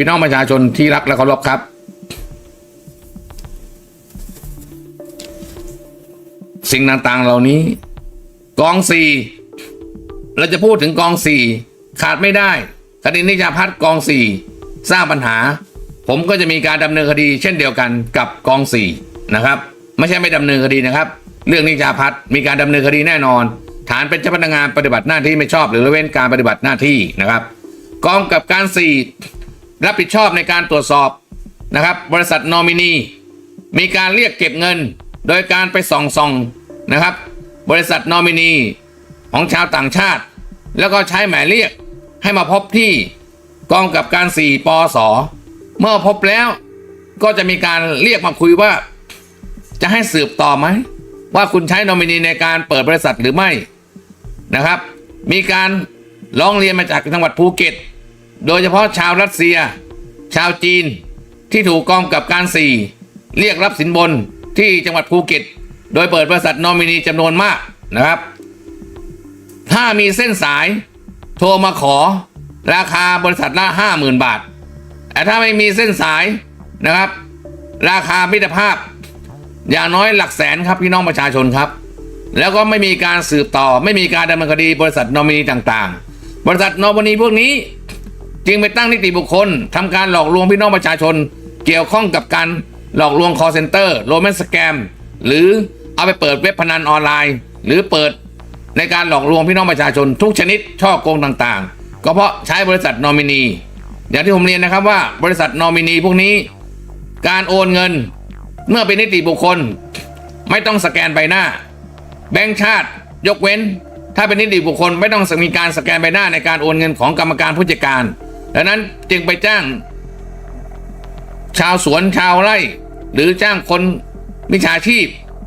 พี่น้องประชาชนที่รักและเคารพครับ สิ่งต่างๆเหล่านี้ กองสี่เราจะพูดถึงกองสี่ขาดไม่ได้คดีนิจาพัฒกองสี่สร้างปัญหา ผมก็จะมีการดำเนินคดีเช่นเดียวกันกับกองสี่นะครับ ไม่ใช่ไม่ดำเนินคดีนะครับ เรื่องนิจาพัฒมีการดำเนินคดีแน่นอน ฐานเป็นเจ้าพนักงานปฏิบัติหน้าที่ไม่ชอบ หรือละเว้นการปฏิบัติหน้าที่นะครับ กองกับการสี่ รับผิดชอบในการตรวจสอบนะครับ บริษัทนอมินี มีการเรียกเก็บเงิน โดยการไปส่องส่องนะครับ บริษัทนอมินีของชาวต่างชาติ แล้วก็ใช้หมายเรียกให้มาพบที่กองกับการสี่ปอสเมื่อพบแล้วก็จะมีการเรียกมาคุยว่า จะให้สืบต่อไหม ว่าคุณใช้นอมินีในการเปิดบริษัทหรือไม่นะครับ มีการร้องเรียนมาจากจังหวัดภูเก็ต โดยเฉพาะชาวรัสเซีย ชาวจีนที่ถูกกองกับการสี่เรียกรับสินบนที่จังหวัดภูเก็ต โดยเปิดบริษัทนอมินีจำนวนมากนะครับ ถ้ามีเส้นสายโทรมาขอราคาบริษัทละห้าหมื่นบาท แต่ถ้าไม่มีเส้นสายนะครับ ราคามิตรภาพ อย่างน้อยหลักแสนครับพี่น้องประชาชนครับ แล้วก็ไม่มีการสืบต่อ ไม่มีการดำเนินคดีบริษัทนอมินีต่างๆ บริษัทนอมินีพวกนี้ จึงไปตั้งนิติบุคคลทำการหลอกลวงพี่น้องประชาชน เกี่ยวข้องกับการหลอกลวง call center โรแมนสแกมหรือเอาไปเปิดเว็บพนันออนไลน์ หรือเปิดในการหลอกลวงพี่น้องประชาชน ทุกชนิดช่อโกงต่างๆ ก็เพราะใช้บริษัทนอมินีอย่างที่ผมเรียนนะครับว่าบริษัทนอมินีพวกนี้ การโอนเงินเมื่อเป็นนิติบุคคล ไม่ต้องสแกนใบหน้า แบงก์ชาติยกเว้น ถ้าเป็นนิติบุคคลไม่ต้องมีการสแกนใบหน้าในการโอนเงินของกรรมการผู้จัดการ ดังนั้นจึงไปจ้าง ชาวสวนชาวไร่ หรือจ้างคนมิจฉาชีพ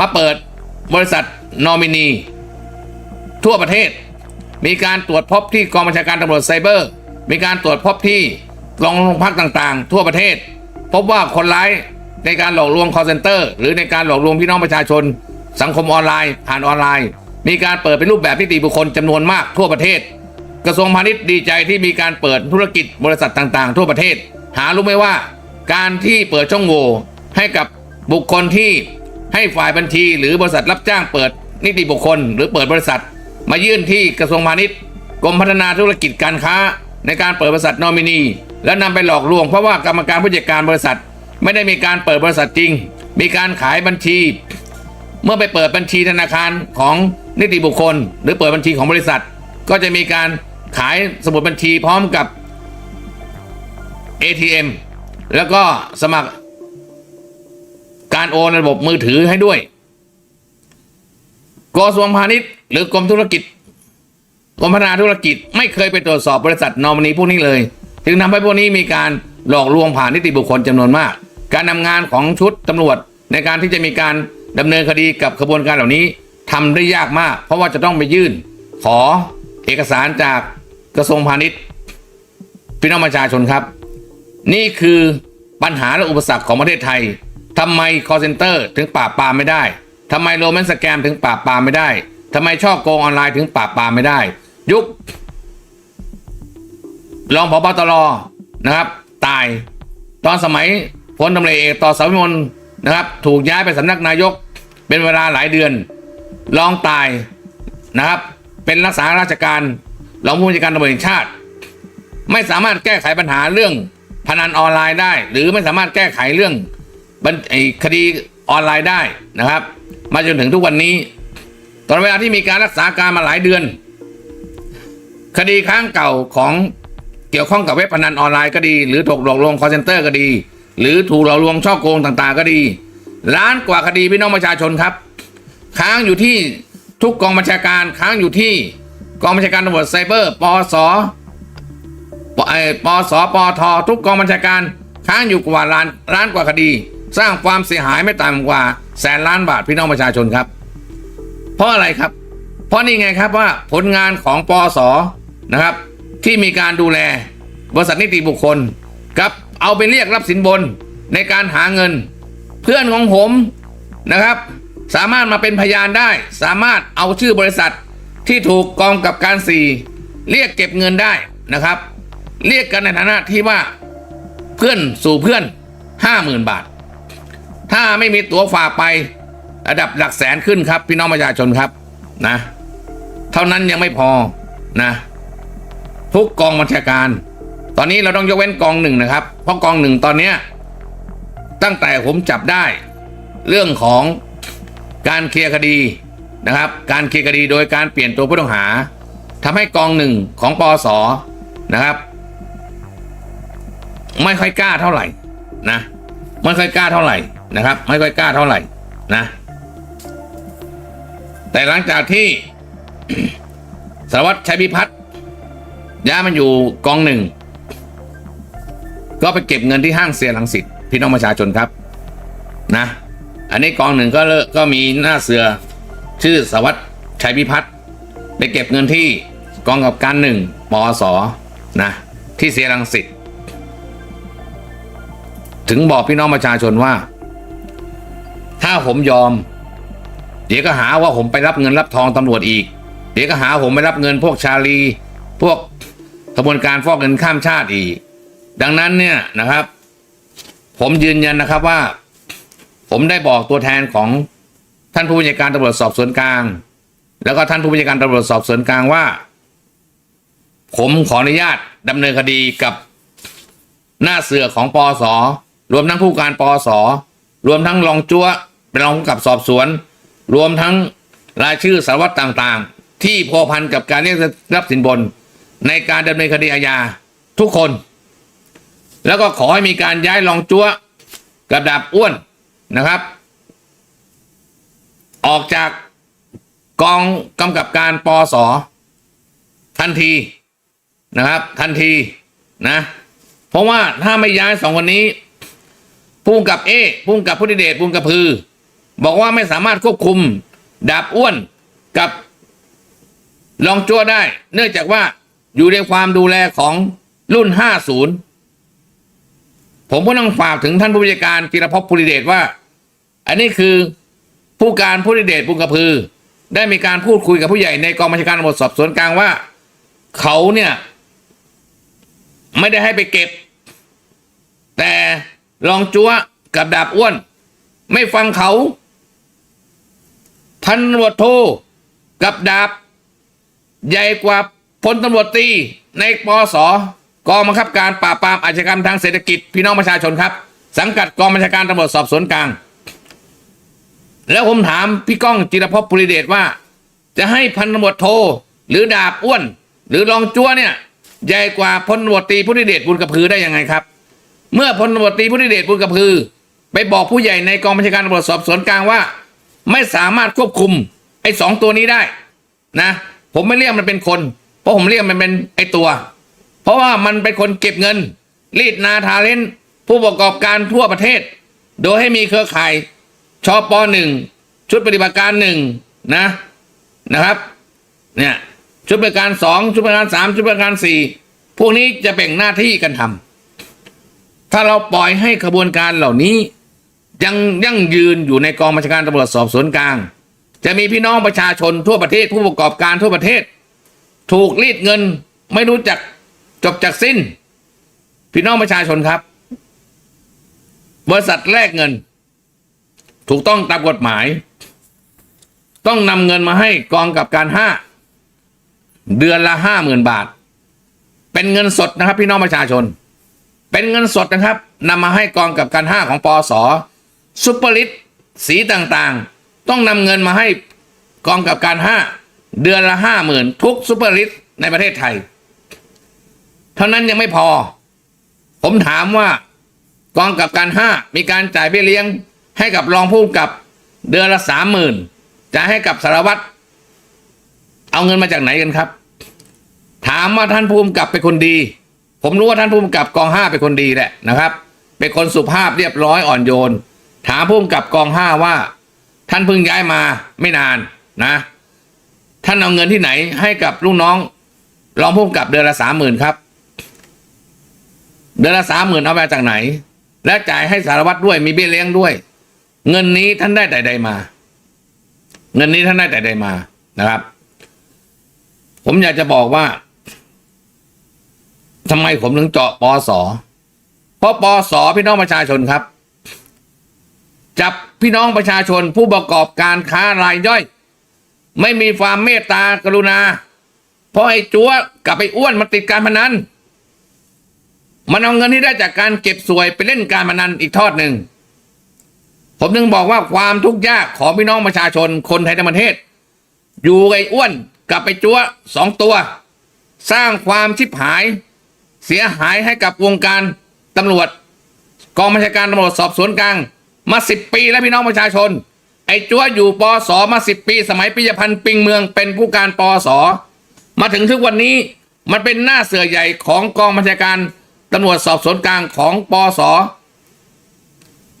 มาเปิดบริษัทนอมินี ทั่วประเทศ มีการตรวจพบที่กองบัญชาการตำรวจไซเบอร์ มีการตรวจพบที่กองโรงพักต่างๆ ทั่วประเทศ พบว่าคนร้ายในการหลอกลวง call center หรือในการหลอกลวงพี่น้องประชาชน สังคมออนไลน์ผ่านออนไลน์ มีการเปิดเป็นรูปแบบนิติบุคคลจำนวนมากทั่วประเทศ กระทรวงพาณิชย์ดีใจที่มีการเปิดธุรกิจบริษัทต่างๆ ทั่วประเทศ หารู้ไหมว่า การที่เปิดช่องโหว่ให้กับบุคคลที่ให้ฝ่ายบัญชี หรือบริษัทรับจ้างเปิดนิติบุคคล หรือเปิดบริษัท มายื่นที่กระทรวงพาณิชย์กรมพัฒนาธุรกิจการค้า ในการเปิดบริษัทนอมินี แล้วนำไปหลอกลวงเพราะว่ากรรมการผู้จัดการบริษัท ไม่ได้มีการเปิดบริษัทจริง มีการขายบัญชี เมื่อไปเปิดบัญชีธนาคารของนิติบุคคล หรือเปิดบัญชีของบริษัท ก็จะมีการ ขายสมุดบัญชีพร้อมกับ ATM แล้วก็สมัคร การโอนระบบมือถือให้ด้วยกระทรวงพาณิชย์หรือกรมธุรกิจกรมพัฒนาธุรกิจไม่เคยไปตรวจสอบบริษัทนอมินีพวกนี้เลย จึงทำให้พวกนี้มีการหลอกลวงผ่านนิติบุคคลจำนวนมาก การทำงานของชุดตำรวจในการที่จะมีการดำเนินคดีกับขบวนการเหล่านี้ทำได้ยากมาก เพราะว่าจะต้องไปยื่น ขอเอกสารจาก กระทรวงพาณิชย์พี่น้องประชาชนครับ นี่คือปัญหาและอุปสรรคของประเทศไทยทำไม call center ถึงปราบปรามไม่ได้ทำไมโรแมนสแกมถึงปราบปรามไม่ได้ทำไมช่อโกงออนไลน์ถึงปราบปรามไม่ได้ ยุครองพบตรนะครับ ตาย ตอนสมัยพลตำรวจเอกต่อสาวิมลนะครับ ถูกย้ายไปสำนักนายกเป็นเวลาหลายเดือนรองตายนะครับ เป็นรักษาราชการ รองผู้บัญชาการตำรวจแห่งชาติ ไม่สามารถแก้ไขปัญหาเรื่องพนันออนไลน์ได้ หรือไม่สามารถแก้ไขเรื่องคดีออนไลน์ได้นะครับ มาจนถึงทุกวันนี้ตอนเวลาที่มีการรักษาการมาหลายเดือน คดีค้างเก่าของเกี่ยวข้องกับเว็บพนันออนไลน์ก็ดี หรือถูกหลอกลวงคอร์เซนเตอร์ก็ดี หรือถูกหลอกลวงช่อโกงต่างๆ ก็ดี ล้านกว่าคดีพี่น้องประชาชนครับ ค้างอยู่ที่ทุกกองบัญชาการค้างอยู่ที่ กองบัญชาการตำรวจไซเบอร์ปอสปอ้ปสปททุกกองบัญชาการค้างอยู่กว่าล้านล้านกว่าคดี สร้างความเสียหายไม่ต่ำกว่า แสนล้านบาทพี่น้องประชาชนครับ เพราะอะไรครับ เพราะนี่ไงครับว่าผลงานของปอสนะครับ ที่มีการดูแลบริษัทนิติบุคคลกับเอาไปเรียกรับสินบนในการหาเงิน เพื่อนของผมนะครับ สามารถมาเป็นพยานได้ สามารถเอาชื่อบริษัท ที่ถูกกองกับการสี่เรียกเก็บเงินได้นะครับ เรียกกันในฐานะที่ว่าเพื่อนสู่เพื่อนห้าหมื่นบาท ถ้าไม่มีตั๋วฝากไประดับหลักแสนขึ้นครับ พี่น้องประชาชนครับนะ เท่านั้นยังไม่พอนะ ทุกกองบัญชาการ ตอนนี้เราต้องยกเว้นกองหนึ่งนะครับ เพราะกองหนึ่งตอนเนี้ยตั้งแต่ผมจับได้ เรื่องของการเคลียร์คดี นะครับ การเคลียร์คดีโดยการเปลี่ยนตัวผู้ต้องหาทำให้กองหนึ่งของปอสนะครับ ไม่ค่อยกล้าเท่าไหร่นะไม่ค่อยกล้าเท่าไหร่นะครับ ไม่ค่อยกล้าเท่าไหร่นะแต่หลังจากที่สารวัตรชัยพิพัฒน์ย้ายมันอยู่กองหนึ่ง ก็ไปเก็บเงินที่ห้างเสียหลังสิตพี่น้องประชาชนครับนะ อันนี้กองหนึ่งก็เลอะก็มีหน้าเสือ ชื่อสารวัตรชัยพิพัฒน์ไปเก็บเงินที่กองกับการหนึ่งปอสนะ ที่เสียหลังสิตถึงบอกพี่น้องประชาชนว่า ถ้าผมยอม เดี๋ยวก็หาว่าผมไปรับเงินรับทองตำรวจอีก เดี๋ยวก็หาผมไปรับเงินพวกชาลี พวกกระบวนการฟอกเงินข้ามชาติอีก ดังนั้นเนี่ยนะครับ ผมยืนยันนะครับว่า ผมได้บอกตัวแทนของ ท่านผู้บัญชาการตำรวจสอบสวนกลาง แล้วก็ท่านผู้บัญชาการตำรวจสอบสวนกลางว่า ผมขออนุญาตดำเนินคดีกับหน้าเสือของปอสรวมทั้งผู้การปอสรวมทั้งรองจัวเป็นรองผู้กับสอบสวน รวมทั้งรายชื่อสารวัตรต่างๆ ที่พัวพันกับการเรียกรับสินบน ในการดำเนินคดีอาญาทุกคน แล้วก็ขอให้มีการย้ายรองจัวกับดาบอ้วนนะครับ ออกจากกองกำกับการปอสทันทีนะครับ ทันทีนะ เพราะว่าถ้าไม่ย้ายสองคนนี้พุ่งกับเอพุ่งกับพุทธิเดชพุ่งกับพือ บอกว่าไม่สามารถควบคุมดาบอ้วนกับรองจั่วได้ เนื่องจากว่าอยู่ในความดูแลของรุ่น 50 ผมก็ต้องฝากถึงท่านผู้บัญชาการจิรพพุทธิเดชว่า อันนี้คือ ผู้การพุทธิเดชบุญกระพือ ได้มีการพูดคุยกับผู้ใหญ่ในกองบัญชาการตำรวจสอบสวนกลางว่า เขาเนี่ย ไม่ได้ให้ไปเก็บ แต่รองจัวกับดาบอ้วน ไม่ฟังเขา พันตำรวจโทกับดาบ ใหญ่กว่าพลตำรวจตีในปอสกองบังคับการปราบปรามอาชญากรรมทางเศรษฐกิจพี่น้องประชาชนครับ สังกัดกองบัญชาการตำรวจสอบสวนกลาง แล้วผมถามพี่ก้องจิรพภูริเดชว่า จะให้พันตำรวจโทหรือดาบอ้วน หรือรองจัวเนี่ย ใหญ่กว่าพลตำรวจตรีพุทธิเดชบุญกระพือได้ยังไงครับ เมื่อพลตำรวจตรีพุทธิเดชบุญกระพือ ไปบอกผู้ใหญ่ในกองบัญชาการตำรวจสอบสวนกลางว่า ไม่สามารถควบคุมไอ้สองตัวนี้ได้นะ ผมไม่เรียกมันเป็นคน เพราะผมเรียกมันเป็นไอ้ตัว เพราะว่ามันเป็นคนเก็บเงินรีดนาทาเลนผู้ประกอบการทั่วประเทศ โดยให้มีเครือข่าย ชอปหนึ่งชุดปฏิบัติการหนึ่งนะนะครับ เนี่ยชุดปฏิบัติการสองชุดปฏิบัติการสามชุดปฏิบัติการสี่พวกนี้จะแบ่งหน้าที่กันทำถ้าเราปล่อยให้ขบวนการเหล่านี้ ยังยั่งยืนอยู่ในกองบัญชาการตำรวจสอบสวนกลาง จะมีพี่น้องประชาชนทั่วประเทศผู้ประกอบการทั่วประเทศ ถูกรีดเงินไม่รู้จักจบจากสิ้น พี่น้องประชาชนครับ บริษัทแลกเงิน ถูกต้องตามกฎหมาย ต้องนำเงินมาให้กองกับการห้าเดือนละห้าหมื่นบาท เป็นเงินสดนะครับ พี่น้องประชาชน เป็นเงินสดนะครับนำมาให้กองกับการห้าของปอสซุปเปอร์ลิตสีต่างๆ ต้องนำเงินมาให้กองกับการห้าเดือนละห้าหมื่นทุกซุปเปอร์ลิตในประเทศไทย เท่านั้นยังไม่พอ ผมถามว่ากองกับการห้ามีการจ่ายเบี้ยเลี้ยง ให้กับรองผู้กำกับเดือนละสามหมื่นจะให้กับสารวัตรเอาเงินมาจากไหนกันครับ ถามว่าท่านผู้กำกับเป็นคนดี ผมรู้ว่าท่านผู้กำกับกองห้าเป็นคนดีแหละนะครับ เป็นคนสุภาพเรียบร้อยอ่อนโยน ถามผู้กำกับกองห้าว่า ท่านเพิ่งย้ายมาไม่นานนะ ท่านเอาเงินที่ไหนให้กับลูกน้องรองผู้กำกับเดือนละสามหมื่นครับ เดือนละสามหมื่นเอามาจากไหน และจ่ายให้สารวัตรด้วยมีเบี้ยเลี้ยงด้วย เงินนี้ท่านได้แต่ใดมา เงินนี้ท่านได้แต่ใดมานะครับ ผมอยากจะบอกว่าทำไมผมถึงเจาะปอสอเพราะปอสอพี่น้องประชาชนครับ จับพี่น้องประชาชนผู้ประกอบการค้ารายย่อย ไม่มีความเมตตากรุณา เพราะไอ้จัวกับไอ้อ้วนมันติดการพนันมันเอาเงินที่ได้จากการเก็บสวยไปเล่นการพนันอีกทอดหนึ่ง ผมถึงบอกว่าความทุกข์ยากของพี่น้องประชาชนคนไทยทั้งประเทศ อยู่ไอ้อ้วนกับไอจัวสองตัว สร้างความชิบหาย เสียหายให้กับวงการตำรวจ กองบัญชาการตำรวจสอบสวนกลาง มาสิบปีแล้วพี่น้องประชาชน ไอ้จัวอยู่ปอสอมาสิบปี สมัยปิยพันธ์ปิงเมืองเป็นผู้การปอสอมาถึงทุกวันนี้มันเป็นหน้าเสือใหญ่ของกองบัญชาการตำรวจสอบสวนกลางของปอสอ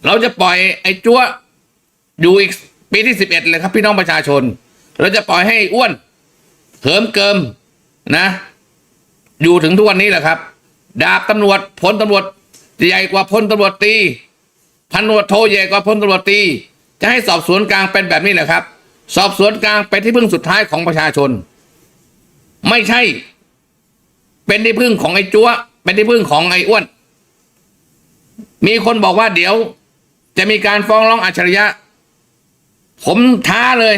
เราจะปล่อยไอ้จัวอยู่อีกปีที่สิบเอ็ดเลยครับ พี่น้องประชาชน เราจะปล่อยให้อ้วนเหิมเกิมนะ อยู่ถึงทุกวันนี้แหละครับ ดาบตำรวจพลตำรวจใหญ่กว่าพลตำรวจตีพันตำรวจโทใหญ่กว่าพลตำรวจตีจะให้สอบสวนกลางเป็นแบบนี้แหละครับ สอบสวนกลางเป็นที่พึ่งสุดท้ายของประชาชน ไม่ใช่ เป็นที่พึ่งของไอ้จัวเป็นที่พึ่งของไอ้อ้วน มีคนบอกว่าเดี๋ยว จะมีการฟ้องร้องอัจฉริยะ ผมท้าเลย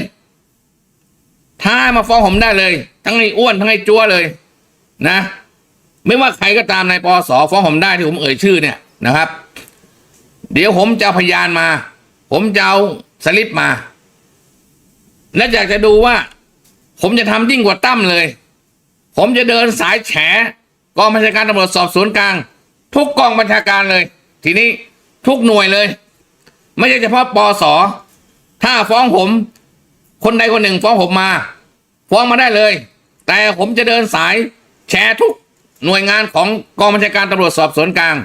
ท้ามาฟ้องผมได้เลย ทั้งไอ้อ้วนทั้งไอ้จัวเลย นะ ไม่ว่าใครก็ตามในปอสฟ้องผมได้ที่ผมเอ่ยชื่อเนี่ยนะครับ เดี๋ยวผมจะพยานมา ผมจะเอาสลิปมา และอยากจะดูว่า ผมจะทำยิ่งกว่าตั้มเลย ผมจะเดินสายแฉกองบัญชาการตำรวจสอบสวนกลาง ทุกกองบัญชาการเลย ทีนี้ทุกหน่วยเลย ไม่ใช่เฉพาะปอสอถ้าฟ้องผม คนใดคนหนึ่งฟ้องผมมา ฟ้องมาได้เลย แต่ผมจะเดินสายแชร์ทุกหน่วยงานของกองบัญชาการตำรวจสอบสวนกลาง